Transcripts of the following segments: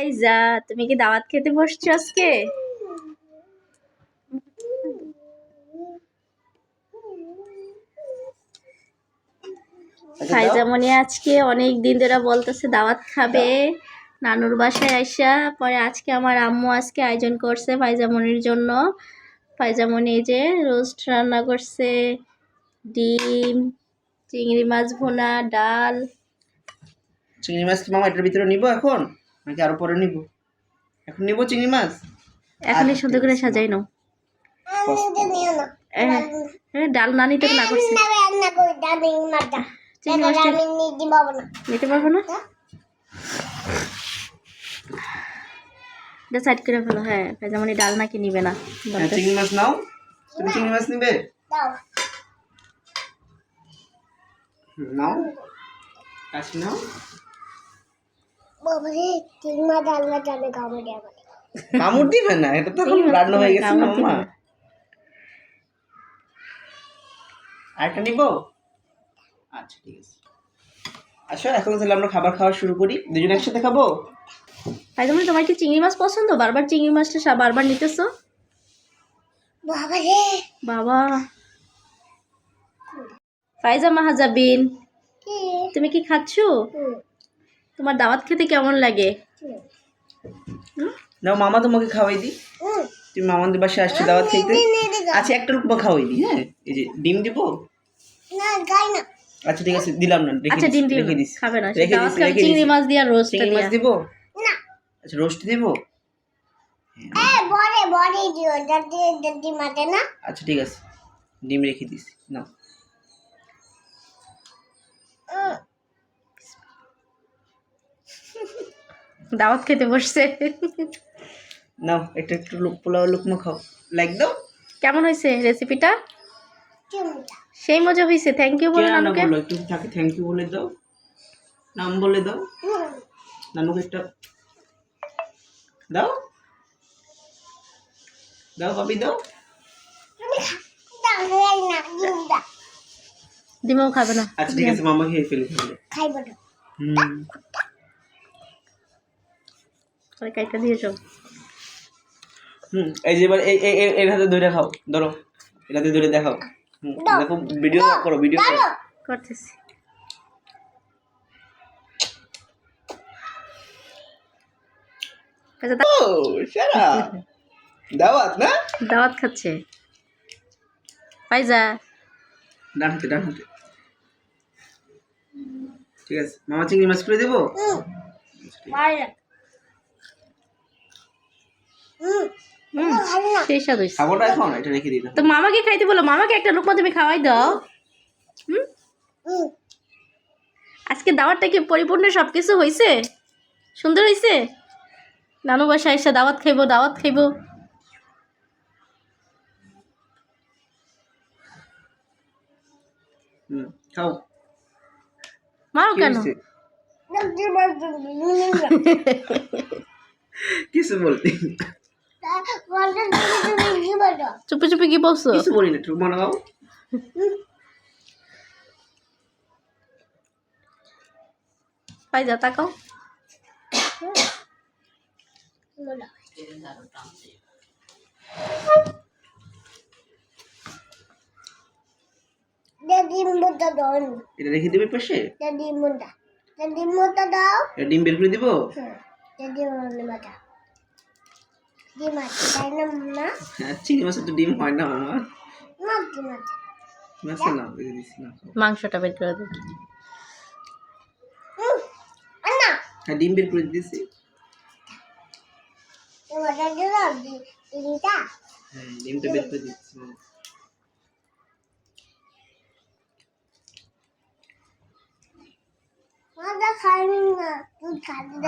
এই যা তুমি কি দাওয়াত খেতে বসছো আজকে? ফাইজামনি আজকে অনেক দিন ধরে বলতেছে দাওয়াত খাবে। নানুর বাসায় আইসা পরে আজকে আমার আম্মু আজকে আয়োজন করছে ফাইজামনির জন্য। ফাইজামনি যে রোস্ট রান্না করছে ডিম চিংড়ি মাছ ভোনা ডাল। চিংড়ি মাছ মামা এটার ভিতরে নিব এখন? নাকি আরও পরে নিব? এখন নিব চিংড়ি মাছ? এখনই সুন্দর করে সাজাই নাও। এ, ডাল না নিতে না করছে। নিতে পারব না। এটা সাইড করে ফেলো হ্যাঁ ফাইজামনি ডাল নাকি নিবে না? হ্যাঁ, চিংড়ি মাছ নাও। তুমি চিংড়ি মাছ নিবে? নাও। কাশি নাও। কামড় দিবে না এটা তো এখন রান্না হয়ে গেছে। আরেকটা নিব? আচ্ছা ঠিক আছে। আসো এখন তাহলে আমরা খাবার খাওয়া শুরু করি। দুজন একসাথে খাব? ফাইজামনি তোমার কি চিংড়ি মাছ পছন্দ? বারবার চিংড়ি মাছটা বারবার নিতেছো? বাবা। ফাইজা মাহাজাবিন তুমি কি খাচ্ছো? তোমার দাওয়াত খেতে কেমন লাগে? নাও মামা তোমাকে খাওয়াই দি তুমি মামাদের বাসায় আসছো দাওয়াত খেতে? আচ্ছা একটা রূপমা খাওয়াই দি হ্যাঁ? এই যে ডিম দিব? আচ্ছা ঠিক আছে দিলাম না রেখে আচ্ছা ডিম দিয়ে রেখে দিস খাবে না। রেখে দাওয়াত দিছি, খাবে রেখে চিংড়ি। মাছ দিয়ে রোস্ট চিংড়ি মাছ দিব? আচ্ছা রোস্ট দিব? আচ্ছা ঠিক আছে ডিম রেখে দিছি নাও। দাওয়াত খেতে বসছে। নাও একটা একটু লোক পোলাও লুকমা খাও। লাইক দাও। কেমন হয়েছে রেসিপিটা সেই মজা হয়েছে থ্যাংক ইউ বলে নানুকে। করল একটু তাকে থ্যাংক ইউ বলে দাও। নাম বলে দাও। নানুকে একটা দাও। দাও কপি দাও। ডিমও খাবে। না। আচ্ছা ঠিক আছে মামা খেয়ে ফেলে ফেলে। হুম। পরে কাইটা দিয়েছ হুম এই যে এবার এই এই এই- হাতে ধরে খাও ধরো। এর হাতে ধরে দেখাও। দেখো ভিডিও করো ভিডিও করো। করতেছি। আচ্ছা, দাওয়াত না? দাওয়াত খাচ্ছে। পাইজা ডান হাতে ডান হাতে। ঠিক আছে মামা চিংড়ি মাছ করে দেবো? সেই স্বাদ হয়েছে। খাবোটা এখন? এটা রেখে দিলাম তো মামাকে খাইতে বলো মামাকে একটা লোকমা তুমি খাওয়াই দাও। হুম? আজকে দাওয়াতটা কি পরিপূর্ণ সব কিছু হয়েছে সুন্দর হয়েছে নানু বাসায় এসে দাওয়াত খাইবো দাওয়াত খাইবো। হুম খাও। মারো কি কেন? কিছু বলতে। চুপি চুপি কি বলছো? কিছু বলি না একটু মনে খাও পাইজা তাকাও। এটা রেখে দেবে পাশে? এটা ডিম বের করে দিব? হ্যাঁ, চিংড়ি মাছের তো ডিম হয় না মামা মাছ না দিচ্ছি না। মাংসটা বের করে হ্যাঁ ডিম বের করে দিয়েছি হ্যাঁ ডিমটা বের করে দিচ্ছি। মামা।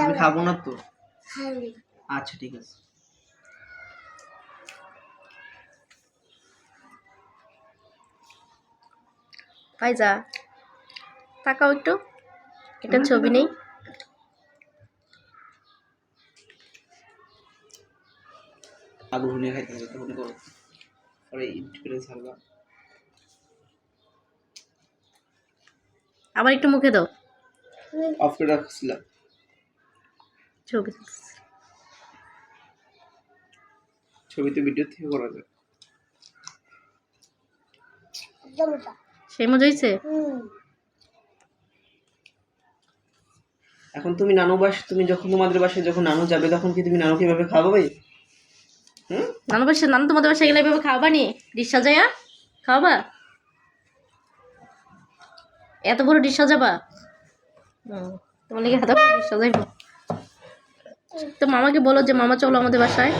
আমি খাব না তো। আচ্ছা ঠিক আছে। পাইজা তাকাও একটু। এটা ছবি নেই। আলু ভুনে খাইতে হবে তখন করো। পরে করে ছাড়বা। আবার একটু মুখে দাও। অফ করে রাখছিলাম। ছবি তুলতেছি। ছবিতে ভিডিও থেকে করা যায়। সেই মজা হয়েছে এখন তুমি নানু বাস তুমি যখন তোমাদের বাসায় যখন নানু যাবে তখন কি তুমি নানুকে এভাবে খাওয়াবে হুম? নানু বাসা নানু তোমাদের বাসায় গেলে এভাবে খাওয়াবা নি? ডিশ সাজাইয়া খাওয়াবা? এত বড় ডিশ সাজাবা হুম, তোমার লেগে হাতে ডিশ সাজাইবো তো মামাকে বলো যে মামা চলো আমাদের বাসায়।